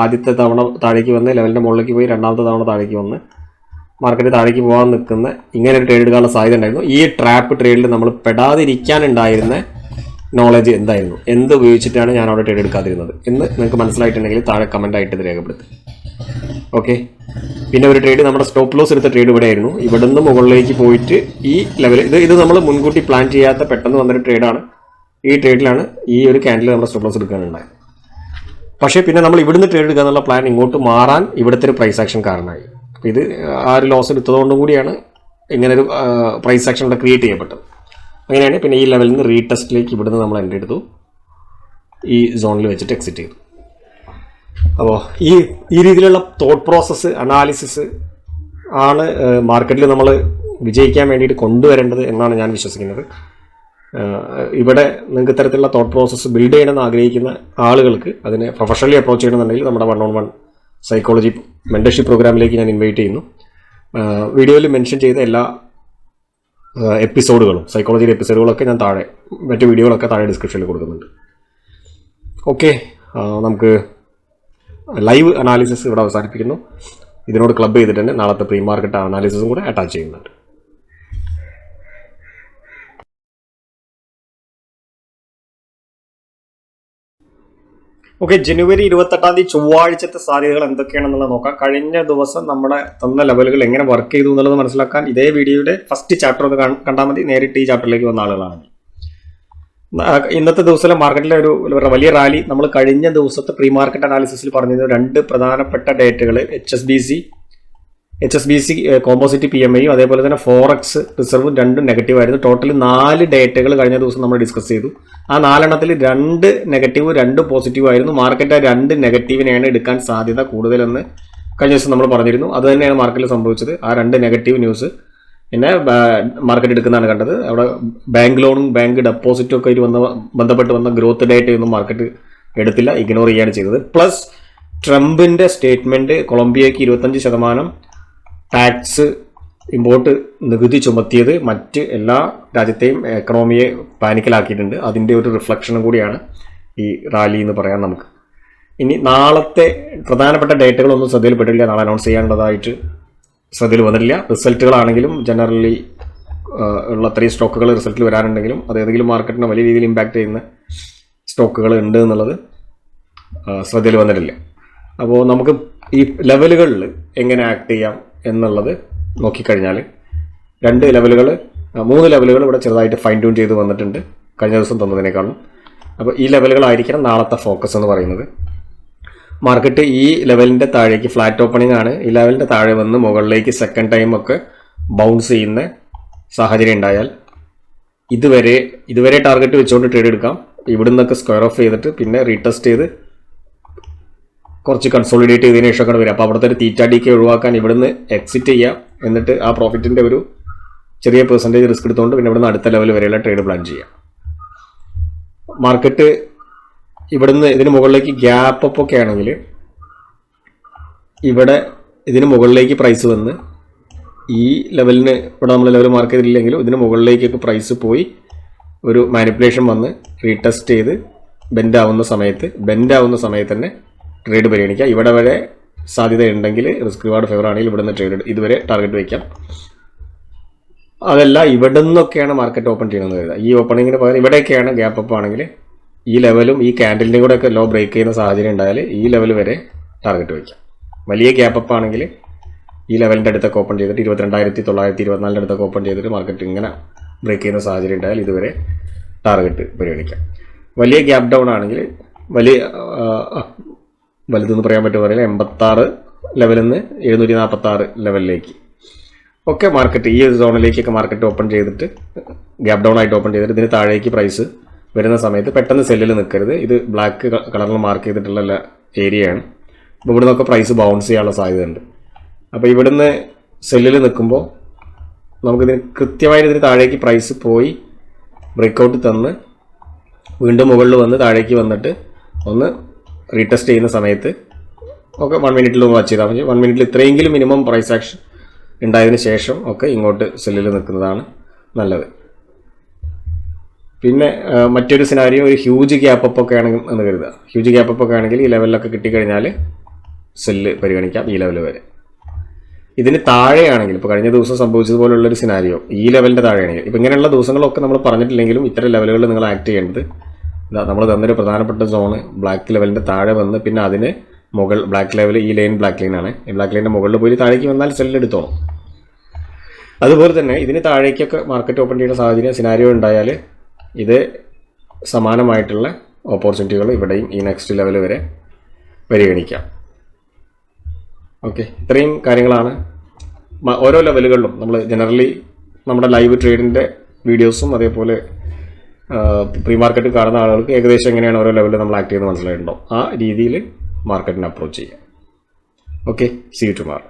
ആദ്യത്തെ തവണ താഴേക്ക് വന്ന് ലെവലിന്റെ മുകളിലേക്ക് പോയി രണ്ടാമത്തെ തവണ താഴേക്ക് വന്ന് മാർക്കറ്റ് താഴേക്ക് പോകാൻ നിൽക്കുന്ന ഇങ്ങനെ ഒരു ട്രേഡ് എടുക്കാനുള്ള സാധ്യത ഉണ്ടായിരുന്നു. ഈ ട്രാപ്പ് ട്രേഡിൽ നമ്മൾ പെടാതിരിക്കാനുണ്ടായിരുന്ന നോളജ് എന്തായിരുന്നു? എന്ത് ഉപയോഗിച്ചിട്ടാണ് ഞാൻ അവിടെ ട്രേഡ് എടുക്കാതിരുന്നത്? എന്ന് നിങ്ങൾക്ക് മനസ്സിലായിട്ടുണ്ടെങ്കിൽ താഴെ കമന്റ് ആയിട്ട് ഇത് രേഖപ്പെടുത്തും ഓക്കെ പിന്നെ ഒരു ട്രേഡ് നമ്മുടെ സ്റ്റോപ്പ് ലോസ് എടുത്ത ട്രേഡ് ഇവിടെ ആയിരുന്നു ഇവിടുന്ന് മുകളിലേക്ക് പോയിട്ട് ഈ ലെവൽ ഇത് ഇത് നമ്മൾ മുൻകൂട്ടി പ്ലാൻ ചെയ്യാത്ത പെട്ടെന്ന് വന്നൊരു ട്രേഡാണ് ഈ ട്രേഡിലാണ് ഈ ഒരു ക്യാൻഡിൽ നമ്മുടെ സ്റ്റോപ്പ് ലോസ് എടുക്കാനുണ്ടായത്. പക്ഷേ പിന്നെ നമ്മൾ ഇവിടുന്ന് ട്രേഡ് എടുക്കുക എന്നുള്ള പ്ലാൻ ഇങ്ങോട്ട് മാറാൻ ഇവിടുത്തെ ഒരു പ്രൈസ് ആക്ഷൻ കാരണമായി. അപ്പോൾ ഇത് ആ ഒരു ലോസ് എടുത്തതുകൊണ്ടും കൂടിയാണ് ഇങ്ങനെ ഒരു പ്രൈസ് ആക്ഷൻ ഇവിടെ ക്രിയേറ്റ് ചെയ്യപ്പെട്ടത്. അങ്ങനെയാണ് പിന്നെ ഈ ലെവലിൽ നിന്ന് റീടെസ്റ്റിലേക്ക് ഇവിടുന്ന് നമ്മൾ എന്റർ എടുത്തു ഈ സോണിൽ വെച്ചിട്ട് എക്സിറ്റ് ചെയ്തു. അപ്പോൾ ഈ ഈ രീതിയിലുള്ള തോട്ട് പ്രോസസ്സ് അനാലിസിസ് ആണ് മാർക്കറ്റിൽ നമ്മൾ വിജയിക്കാൻ വേണ്ടിയിട്ട് കൊണ്ടുവരേണ്ടത് എന്നാണ് ഞാൻ വിശ്വസിക്കുന്നത്. ഇവിടെ നിങ്ങൾക്ക് ഇത്തരത്തിലുള്ള തോട്ട് പ്രോസസ്സ് ബിൽഡ് ചെയ്യണമെന്ന് ആഗ്രഹിക്കുന്ന ആളുകൾക്ക് അതിനെ പ്രൊഫഷണലി അപ്രോച്ച് ചെയ്യണമെന്നുണ്ടെങ്കിൽ നമ്മുടെ one on one psychology mentorship പ്രോഗ്രാമിലേക്ക് ഞാൻ ഇൻവൈറ്റ് ചെയ്യുന്നു. വീഡിയോയിൽ മെൻഷൻ ചെയ്ത എല്ലാ എപ്പിസോഡുകളും സൈക്കോളജിയുടെ എപ്പിസോഡുകളൊക്കെ ഞാൻ താഴെ മറ്റു വീഡിയോകളൊക്കെ താഴെ ഡിസ്ക്രിപ്ഷനിൽ കൊടുക്കുന്നുണ്ട്. ഓക്കെ നമുക്ക് ലൈവ് അനാലിസിസ് ഇവിടെ അവസാനിപ്പിക്കുന്നു. ഇതിനോട് ക്ലബ് ചെയ്തിട്ട് തന്നെ നാളത്തെ പ്രീ മാർക്കറ്റ് അനാലിസിസും കൂടെ അറ്റാച്ച് ചെയ്യുന്നുണ്ട്. ഓക്കെ ജനുവരി ഇരുപത്തെട്ടാം തീയതി ചൊവ്വാഴ്ചത്തെ സാധ്യതകൾ എന്തൊക്കെയാണെന്നുള്ളത് നോക്കാം. കഴിഞ്ഞ ദിവസം നമ്മുടെ തന്ന ലെവലുകൾ എങ്ങനെ വർക്ക് ചെയ്തു എന്നുള്ളത് മനസ്സിലാക്കാൻ ഇതേ വീഡിയോയുടെ ഫസ്റ്റ് ചാപ്റ്റർ ഒന്ന് കാണ്- കണ്ടാൽ മതി. നേരിട്ട് ഈ ചാപ്റ്ററിലേക്ക് വന്ന ആളുകളാണ്. ഇന്നത്തെ ദിവസത്തിലെ മാർക്കറ്റിലെ ഒരു വലിയ റാലി നമ്മൾ കഴിഞ്ഞ ദിവസത്തെ പ്രീ മാർക്കറ്റ് അനാലിസിസിൽ പറഞ്ഞിരുന്ന രണ്ട് പ്രധാനപ്പെട്ട ഡേറ്റകൾ H S B C H S B C composite P M ഐയും അതേപോലെ തന്നെ ഫോറക്സ് റിസർവും രണ്ടും നെഗറ്റീവ് ആയിരുന്നു. ടോട്ടൽ നാല് ഡേറ്റകൾ കഴിഞ്ഞ ദിവസം നമ്മൾ ഡിസ്കസ് ചെയ്തു. ആ നാലെണ്ണത്തിൽ രണ്ട് നെഗറ്റീവ് രണ്ട് പോസിറ്റീവ് ആയിരുന്നു. മാർക്കറ്റ് ആ രണ്ട് നെഗറ്റീവിനെയാണ് എടുക്കാൻ സാധ്യത കൂടുതലെന്ന് കഴിഞ്ഞ ദിവസം നമ്മൾ പറഞ്ഞിരുന്നു. അത് തന്നെയാണ് മാർക്കറ്റിൽ സംഭവിച്ചത്. ആ രണ്ട് നെഗറ്റീവ് ന്യൂസ് പിന്നെ മാർക്കറ്റ് എടുക്കുന്നതാണ് കണ്ടത്. അവിടെ ബാങ്ക് ലോണും ബാങ്ക് ഡെപ്പോസിറ്റും ഒക്കെ വന്ന ബന്ധപ്പെട്ട് വന്ന ഗ്രോത്ത് ഡേറ്റയൊന്നും മാർക്കറ്റ് എടുത്തില്ല. ഇഗ്നോർ ചെയ്യുകയാണ് ചെയ്തത്. പ്ലസ് ട്രംപിന്റെ സ്റ്റേറ്റ്മെന്റ് കൊളംബിയയ്ക്ക് ഇരുപത്തഞ്ച് ശതമാനം ടാക്സ് ഇമ്പോർട്ട് നികുതി ചുമത്തിയത് മറ്റ് എല്ലാ രാജ്യത്തെയും എക്കണോമിയെ പാനിക്കലാക്കിയിട്ടുണ്ട് അതിന്റെ ഒരു റിഫ്ലക്ഷനും കൂടിയാണ് ഈ റാലി എന്ന് പറയാൻ നമുക്ക്. ഇനി നാളത്തെ പ്രധാനപ്പെട്ട ഡേറ്റകളൊന്നും ശ്രദ്ധയിൽപ്പെട്ടില്ല നാളെ അനൗൺസ് ചെയ്യേണ്ടതായിട്ട് ശ്രദ്ധയിൽ വന്നിട്ടില്ല. റിസൾട്ടുകളാണെങ്കിലും ജനറലി ഉള്ള അത്രയും സ്റ്റോക്കുകൾ റിസൾട്ടിൽ വരാനുണ്ടെങ്കിലും അത് ഏതെങ്കിലും മാർക്കറ്റിനെ വലിയ രീതിയിൽ ഇമ്പാക്റ്റ് ചെയ്യുന്ന സ്റ്റോക്കുകൾ ഉണ്ട് എന്നുള്ളത് ശ്രദ്ധയിൽ വന്നിട്ടില്ല. അപ്പോൾ നമുക്ക് ഈ ലെവലുകളിൽ എങ്ങനെ ആക്ട് ചെയ്യാം? എന്നുള്ളത് നോക്കിക്കഴിഞ്ഞാൽ രണ്ട് ലെവലുകൾ മൂന്ന് ലെവലുകൾ ഇവിടെ ചെറുതായിട്ട് ഫൈൻ ട്യൂൺ ചെയ്ത് വന്നിട്ടുണ്ട്. കഴിഞ്ഞ ദിവസം തന്നതിനേക്കാളും. അപ്പോൾ ഈ ലെവലുകളായിരിക്കണം നാളത്തെ ഫോക്കസ് എന്ന് പറയുന്നത്. മാർക്കറ്റ് ഈ ലെവലിന്റെ താഴേക്ക് ഫ്ലാറ്റ് ഓപ്പണിംഗ് ആണ്. ഈ ലെവലിന്റെ താഴെ വന്ന് മുകളിലേക്ക് സെക്കൻഡ് ടൈം ഒക്കെ ബൗൺസ് ചെയ്യുന്ന സാഹചര്യം ഉണ്ടായാൽ ഇതുവരെ ഇതുവരെ ടാർഗറ്റ് വെച്ചുകൊണ്ട് ട്രേഡ് എടുക്കാം. ഇവിടുന്നൊക്കെ സ്ക്വയർ ഓഫ് ചെയ്തിട്ട് പിന്നെ റീടെസ്റ്റ് ചെയ്ത് കുറച്ച് കൺസോളിഡേറ്റ് ചെയ്തതിന് ശേഷം അങ്ങോട്ട് വരും. അപ്പോൾ അവിടുത്തെ ഒരു തീറ്റ ഡി കെ ഒഴിവാക്കാൻ ഇവിടുന്ന് എക്സിറ്റ് ചെയ്യാം. എന്നിട്ട് ആ പ്രോഫിറ്റിന്റെ ഒരു ചെറിയ പെർസെന്റേജ് റിസ്ക് എടുത്തുകൊണ്ട് പിന്നെ ഇവിടുന്ന് അടുത്ത ലെവൽ വരെയുള്ള ട്രേഡ് പ്ലാൻ ചെയ്യാം. മാർക്കറ്റ് ഇവിടുന്ന് ഇതിന് മുകളിലേക്ക് ഗ്യാപ്പ് അപ്പ് ഒക്കെ ആണെങ്കിൽ ഇവിടെ ഇതിന് മുകളിലേക്ക് പ്രൈസ് വന്ന് ഈ ലെവലിന് ഇവിടെ നമ്മൾ ലെവൽ മാർക്ക് ചെയ്തില്ലെങ്കിലും ഇതിന് മുകളിലേക്കൊക്കെ പ്രൈസ് പോയി ഒരു മാനിപ്പുലേഷൻ വന്ന് റീടെസ്റ്റ് ചെയ്ത് ബെൻഡ് ആവുന്ന സമയത്ത് ബെൻഡ് ആവുന്ന സമയത്ത് തന്നെ ട്രേഡ് പരിഗണിക്കുക ഇവിടെ വരെ സാധ്യത ഉണ്ടെങ്കിൽ റിസ്ക് റിവാർഡ് ഫേവർ ആണെങ്കിൽ ഇവിടെ നിന്ന് ട്രേഡ് ഇതുവരെ ടാർഗറ്റ് വയ്ക്കാം. അതല്ല ഇവിടെ നിന്നൊക്കെയാണ് മാർക്കറ്റ് ഓപ്പൺ ചെയ്യണമെന്ന് കരുതുക. ഈ ഓപ്പണിങ്ങിന് പകരം ഇവിടെയൊക്കെയാണ് ഗ്യാപ്പ് അപ്പ് ആണെങ്കിൽ ഈ ലെവലും ഈ ക്യാൻഡലിന്റെ കൂടെ ഒക്കെ ലോ ബ്രേക്ക് ചെയ്യുന്ന സാഹചര്യം ഉണ്ടായാൽ ഈ ലെവൽ വരെ ടാർഗറ്റ് വയ്ക്കാം. വലിയ ഗ്യാപ്പ് അപ്പ് ആണെങ്കിൽ ഈ ലെവലിന്റെ അടുത്തൊക്കെ ഓപ്പൺ ചെയ്തിട്ട് ഇരുപത്തിരണ്ടായിരത്തി തൊള്ളായിരത്തി ഇരുപത്തിനാലിന്റെ അടുത്തൊക്കെ ഓപ്പൺ ചെയ്തിട്ട് മാർക്കറ്റ് ഇങ്ങനെ ബ്രേക്ക് ചെയ്യുന്ന സാഹചര്യം ഉണ്ടായാൽ ഇതുവരെ ടാർഗറ്റ് പരിഗണിക്കാം. വലിയ ഗ്യാപ്പ് ഡൗൺ ആണെങ്കിൽ വലിയ വലുതെന്ന് പറയാൻ പറ്റുമോ അറിയില്ല എൺപത്താറ് ലെവലിൽ നിന്ന് എഴുന്നൂറ്റി നാൽപ്പത്താറ് ലെവലിലേക്ക് ഒക്കെ മാർക്കറ്റ് ഈ ഒരു സോണിലേക്കൊക്കെ മാർക്കറ്റ് ഓപ്പൺ ചെയ്തിട്ട് ഗ്യാപ് ഡൗൺ ആയിട്ട് ഓപ്പൺ ചെയ്തിട്ട് ഇതിന് താഴേക്ക് പ്രൈസ് വരുന്ന സമയത്ത് പെട്ടെന്ന് സെല്ലിൽ നിൽക്കരുത്. ഇത് ബ്ലാക്ക് കളറിൽ മാർക്ക് ചെയ്തിട്ടുള്ള ഏരിയയാണ് അപ്പോൾ ഇവിടെ നിന്നൊക്കെ പ്രൈസ് ബൗൺസ് ചെയ്യാനുള്ള സാധ്യതയുണ്ട്. അപ്പോൾ ഇവിടുന്ന് സെല്ലിൽ നിൽക്കുമ്പോൾ നമുക്കിതിന് കൃത്യമായിട്ട് ഇതിന് താഴേക്ക് പ്രൈസ് പോയി ബ്രേക്കൗട്ട് തന്ന് വീണ്ടും മുകളിൽ വന്ന് താഴേക്ക് വന്നിട്ട് ഒന്ന് റീടെസ്റ്റ് ചെയ്യുന്ന സമയത്ത് ഒക്കെ വൺ മിനിറ്റിൽ ഒന്ന് വാച്ച് ചെയ്താൽ മതി. വൺ മിനിറ്റിൽ ഇത്രയെങ്കിലും മിനിമം പ്രൈസ് ആക്ഷൻ ഉണ്ടായതിന് ശേഷം ഒക്കെ ഇങ്ങോട്ട് സെല്ലിൽ നിൽക്കുന്നതാണ് നല്ലത്. പിന്നെ മറ്റൊരു സിനാരിയോ ഒരു ഹ്യൂജ് ഗ്യാപ്പ് അപ്പ് ഒക്കെ ആണെങ്കിൽ എന്ന് കരുതുക. ഹ്യൂജ് ഗ്യാപ്പ് അപ്പ് ഒക്കെ ആണെങ്കിൽ ഈ ലെവലിലൊക്കെ കിട്ടിക്കഴിഞ്ഞാൽ സെല്ല് പരിഗണിക്കാം ഈ ലെവൽ വരെ. ഇതിന് താഴെയാണെങ്കിൽ ഇപ്പോൾ കഴിഞ്ഞ ദിവസം സംഭവിച്ചതുപോലുള്ളൊരു സിനാരിയോ ഈ ലെവലിന്റെ താഴെയാണെങ്കിൽ ഇപ്പോൾ ഇങ്ങനെയുള്ള ദിവസങ്ങളൊക്കെ നമ്മൾ പറഞ്ഞിട്ടില്ലെങ്കിലും ഇത്തരം ലെവലുകളിൽ നിങ്ങൾ ആക്ട് ചെയ്യേണ്ടത് നമ്മൾ തന്നൊരു പ്രധാനപ്പെട്ട സോണ് ബ്ലാക്ക് ലെവലിന്റെ താഴെ വന്ന് പിന്നെ അതിന് മുകൾ ബ്ലാക്ക് ലെവൽ ഈ ലൈൻ ബ്ലാക്ക് ലൈനാണ് ഈ ബ്ലാക്ക് ലൈനിന്റെ മുകളിൽ പോയി താഴേക്ക് വന്നാൽ സെല്ല് എടുത്തോണം അതുപോലെ തന്നെ ഇതിന് താഴേക്കൊക്കെ മാർക്കറ്റ് ഓപ്പൺ ചെയ്യുന്ന സാഹചര്യം സിനാരിയോ ഉണ്ടായാൽ ഇത് സമാനമായിട്ടുള്ള ഓപ്പർച്യൂണിറ്റികൾ ഇവിടെയും ഈ നെക്സ്റ്റ് ലെവൽ വരെ പരിഗണിക്കാം. ഓക്കെ ഇത്രയും കാര്യങ്ങളാണ്. ഓരോ ലെവലുകളിലും നമ്മൾ ജനറലി നമ്മുടെ ലൈവ് ട്രേഡിന്റെ വീഡിയോസും അതേപോലെ പ്രീ മാർക്കറ്റ് കാണുന്ന ആളുകൾക്ക് ഏകദേശം എങ്ങനെയാണ് ഓരോ ലെവലിൽ നമ്മൾ ആക്ട് ചെയ്യുന്നത് മനസ്സിലായിട്ടുണ്ടോ ആ രീതിയിൽ മാർക്കറ്റിനെ അപ്രോച്ച് ചെയ്യാം. Okay see ടുമാർ